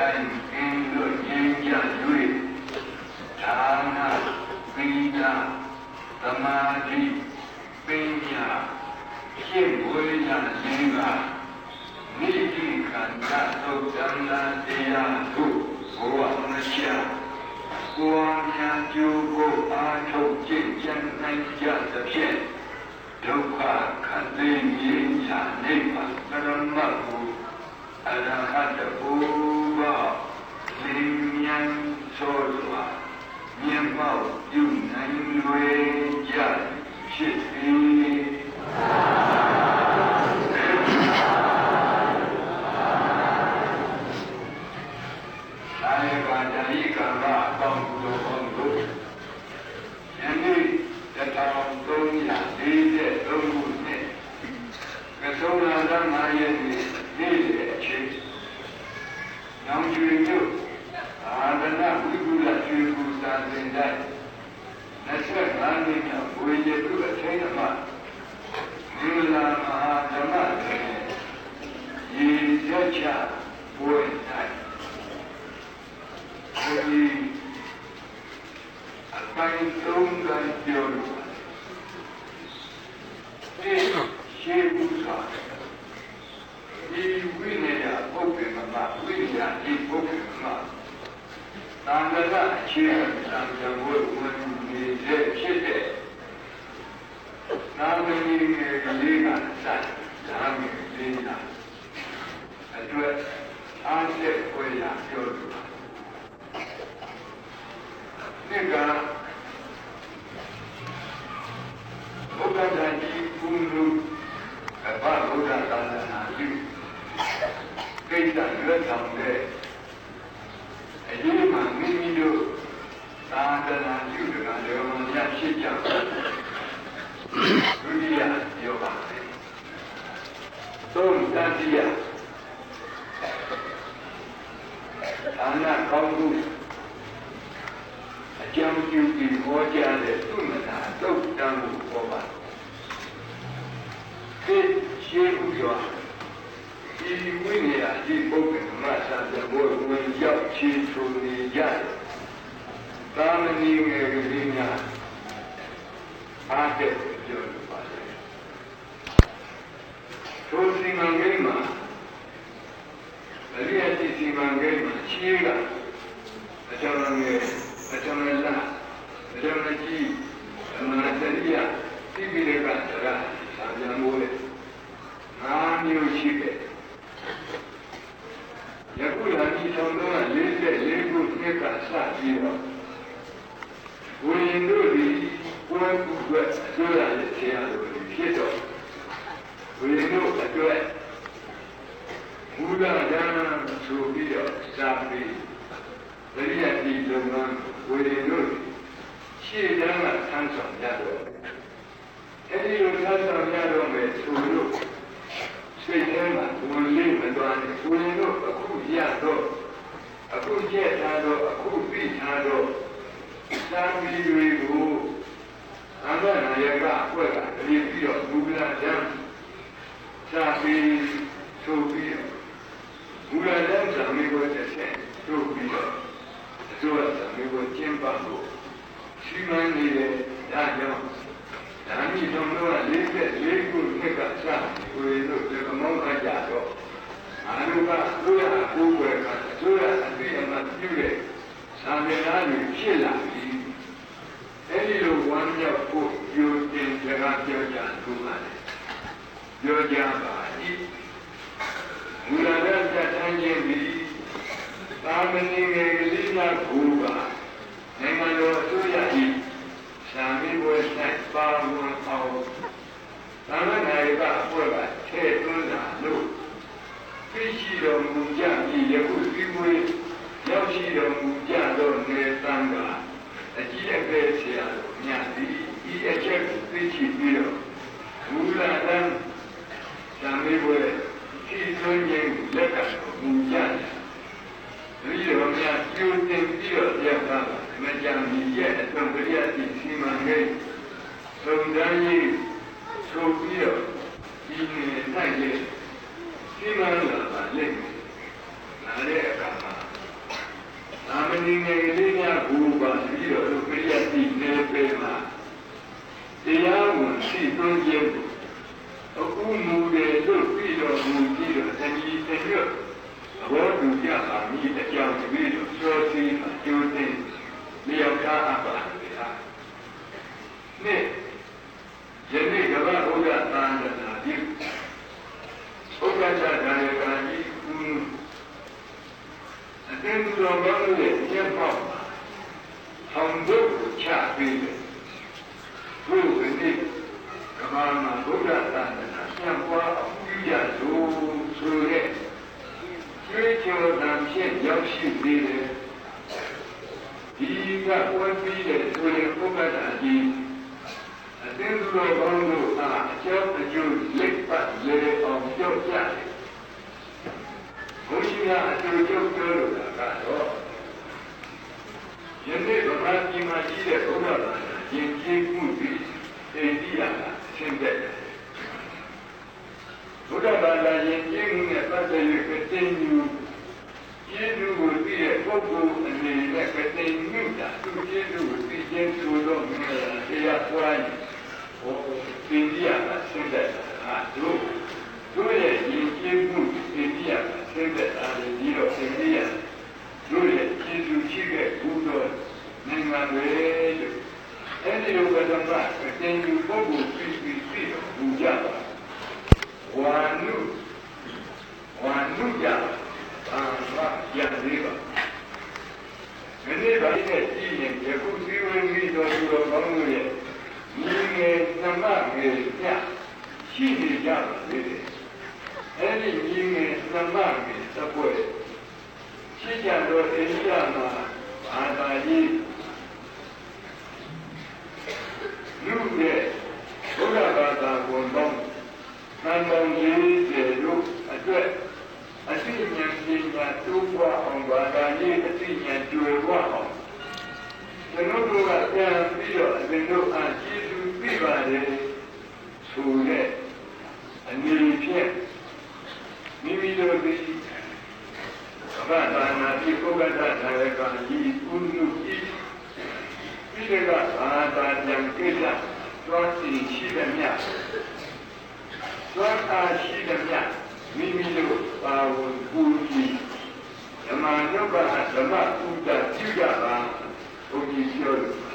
ဝဒိုင်ကင်းလို့ရင်းကြ၍ဒါနာပိနာသမာဓိပညာရှင်းဝေးရခြင်းကနိတိခန္ဓာသုတ်တံလာတရားတို့ဘဝမချာကိုယ်များကျိုးကိုအားထုတ်ကျင့်ကြံနိုင်ကြသဖြင့်ဒုက္ခခတ်သိမ်းရင်းချနိဗ္ဗာန်ပရမတ်ကိုအရဟတဘူ ဘလင်းမြန်သောစွာမြင်မောက်ပြုနိုင်လွယ်ကြဖြစ်သည်သာယကဓာရိကံကအပေါင်းတို့ဘုံတို့ယနေ့တထောင်သုံးရာလေးတဲ့သုံးခုနဲ့ကဆုံးလာသောငါရဲ့နေ့နေ့တဲ့အချိန်နောင်ကျွေတို့အာဒနာဝိပုလကျွေပူစာသင်တဲ့25 နှစ်ကဝိညာဉ်သူအထိတ်အမှဒီလာမဟာဓမ္မတွေရည်ရက်ချပွင့်တိုင်းဒီအပိုင်းသုံးကပြောလို့ဒီရှိဘူးသာဒီဝိနည်းပုဂ္ဂိမမဝိညာဉ်ဒီပုဂ္ဂိမမသံဃာအခြေခံသံဃာဝိဝင်နေတဲ့ဖြစ်တဲ့ နာမည်ငယ်ကလေးကစဒါမည်လေးကအတွက်အားချက်ခွဲရပြောလို့နှစ်ကဘုရားတန်ကြီးကုလူအဘဘုရားသာသနာပြုကိစ္စရွတ်ဆောင်တဲ့အရေးမှမိမိတို့သာသနာပြုတဲ့ကလည်းမများဖြစ်ကြဘူးဒုတိယပြောပါမယ်သုံး တတိယသာနာကောင်းမှုအကြောင်းပြုပြီးဟောကြားတဲ့သူမနာတုတ်တမ်းကိုဟောပါဒီရှင်းဥစွာဒီဝိညာဉ်ဒီပုဂ္ဂိုလ်မဆာတဲ့ဘုရားဝင်ရောက်ချီထူနေကြတယ်သာမဏေငယ်ကလေးများအားတဲ့ပြောလို့ပါတယ် ထိုစီမံကိန်းမှာအရိယတိစီမံကိန်းမှာခြေကအကြောင်းငယ်အကြောင်းလာအကြောင်းကြီးအမှန်တရားတိပိရကသရသာပြန်မိုးလေငါမျိုးရှိတယ်ယခုလာဒီဆောင်တော့44ခုနှစ်ကစပြီးတော့ဝိညာဉ်တို့ဒီကိုယ်ကူွယ်ဆွေးရတဲ့ဆရာတို့ဖြစ်တော့ ဝိညာဉ်တို့အတွက်မူလဒဏ်ဆိုပြီးတော့စာပြီးတရိယာတိလုံငန်းဝေဒင်တို့ရှေ့တန်းကဆန်းဆောင်ရတော့အဲဒီလိုဆန်းဆောင်ရတော့မယ်ဆိုလို့စိတ်ထဲမှာဝင်လေးမတော်နဲ့ဝေဒင်တို့အခုရတော့အခုကျက်ထားတော့အခုပြီးထားတော့စာမီတွေကိုအမှန်နာယကအဖွဲ့ကတတိပြီးတော့ဘုရားကျမ်း စာပြီးဆိုပြီးတော့ဘုရားကျမ်းစာမီကိုတစ်ဆက်ဆိုပြီးတော့ဆိုရတာမျိုးကိုကျင့်ပါဖို့ရှိမှန်းနေတယ်ဒါကြောင့်ဒါမီတော်တို့ကလေးသက်လေးခုနှစ်ကစကိုယ်တို့ဒီမောင်းခကြတော့အာရုံကတို့ရအကိုးွယ်ကတို့ရအသိအမှတ်ပြုတဲ့သာမေနာတွေဖြစ်လာပြီအဲဒီလိုဝမ်းမြောက်ဖို့ယူတင်စကားပြောကြသူပါလေ ပြောကြပါ၏မူလကတတ်တိုင်းခြင်းသည်သာမဏေငယ်ကလေးကဘူပါနိုင်ငံတော်အစိုးရ၏သာမီးဝဲဆိုင်ပါဝင်အောင်သာမဏေကအဖွဲ့ကထဲ့သွင်းတာလို့သိရှိတော်မူကြပြီးယခုဒီမွေရောက်ရှိတော်မူကြသောနေတန်ကအကြီးအကဲဆရာတော်မြတ်သည်ဤအချက်ကိုသိရှိပြီးတော့မူလတန်းသာမီးဝဲဒီသွင်းခြင်းလက်ခံတော်မူကြတယ်ဒီလိုများကျိုးတင်ပြီးတော့ပြတ်သွားမကြံမီရဲ့အသွင်ပရိယတိစီမံကိန်း သုံးတန်းကြီးဆိုပြီးတော့ဒီနေ့နိုင်ရဲ့ဒီမှန်လာပါလိမ့်မယ်နားတဲ့အခါမှာသာမဏေငယ်လေးများဘူပါပြီးတော့လူပြည့်တိနေပေမှာတရားဝင်ရှိသွင်းခြင်းကိုအခုမူတယ်လို့ပြီးတော့မူကြည့်တော့တဏှီတရွတ်ဘောဓုကြပါမိအကြောင်းပြီးတော့စောစီမှာကျိုးတင်လျောက်ထားအပ်ပါတယ်ဟာနေ့ ယနေ့ကမ္ဘာဘုရားသာသနာပြုဘုရားသာသနာကကြီးကူအတင်းတော်ကောင်းရဲ့ကျက်ပေါက်မှာအောင်တို့ကိုချပြီးတယ်ဘုရားနေ့ကမ္ဘာမှာဘုရားသာသနာဆံပွားအောင်ပြုကြလို့ဆိုတဲ့ကျွေးကြော်တံဖြင့်ရောက်ရှိသေးတယ်ဒီကဝတ်ပြီးတဲ့ဆိုရင်ဘုရားသာကြီး အတင်းသူတော်ကောင်းတို့အားအကျော်အကျိုးလက်ပတ်လေအောင်ပြောကြတယ်ဘုရားအကျိုးကျုပ်ပြောလို့ကတော့ယနေ့ဗမာပြည်မှာရှိတဲ့ဘုရားဘာသာယဉ်ကျေးမှုတွေအိန္ဒိယကဆင်းသက်တယ်ဘုရားဘာသာယဉ်ကျေးမှုနဲ့ပတ်သက်၍ကတိညူကျေးဇူးကိုသိတဲ့ပုဂ္ဂိုလ်အနေနဲ့ကတိညူတာသူကျေးဇူးကိုသိခြင်းဆိုတော့မြင်ရတရားပွားရင် ဟောအိန္ဒိယကဆင်းသက်တာဟာတို့တို့ရဲ့ယဉ်ကျေးမှုအိန္ဒိယကဆင်းသက်တာလေဒီတော့အိန္ဒိယတို့ရဲ့ကျေးဇူးရှိတဲ့ဘုရားနိုင်ငံတွေလို့အဲဒီလိုကတည်းကတင်ယူပုဂ္ဂိုလ်ပြီးပြီးပြီးတော့ဘူကြပါဝါနုဝါနုကြအာမယံလေးပါမနေ့ကလည်းကြည့်ရင်ယခုစီဝင်ပြီးတော့သူတော်ကောင်းတို့ရဲ့ညီင ယ်သမငယ်ညရှိနေကြပါလေအဲဒီညီငယ်သမငယ်သပွဲရှိကြတော့အိန္ဒိယမှာဘာသာရေးလူရဲ့ဘုရားဘာသာကိုတော့သံဃာကြီးတွေတို့အတွက်အသိဉာဏ်ပညာတိုးပွားအောင်ဘာသာရေးအသိဉာဏ်ကျွယ်ဝအောင်ကျွန်တော်တို့ကပြန်ပြီးတော့အရင်တို့အားကျေးဇူး ပြုပါတယ်ဆိုတဲ့အနေဖြင့်မိမိတို့ဒီဘာသာနာဒီပုဂ္ဂတသာရကကြီးဥနုဤဒီကဘာသာပြန်ကိစ္စသွားစီရှိတဲ့မြတ်သွားအားရှိတဲ့မြတ်မိမိတို့ပါဝင်ပူကြီးဓမ္မနုပ္ပါဓမ္မဥဒ္ဒပြုကြပါဘုရားပြောလို့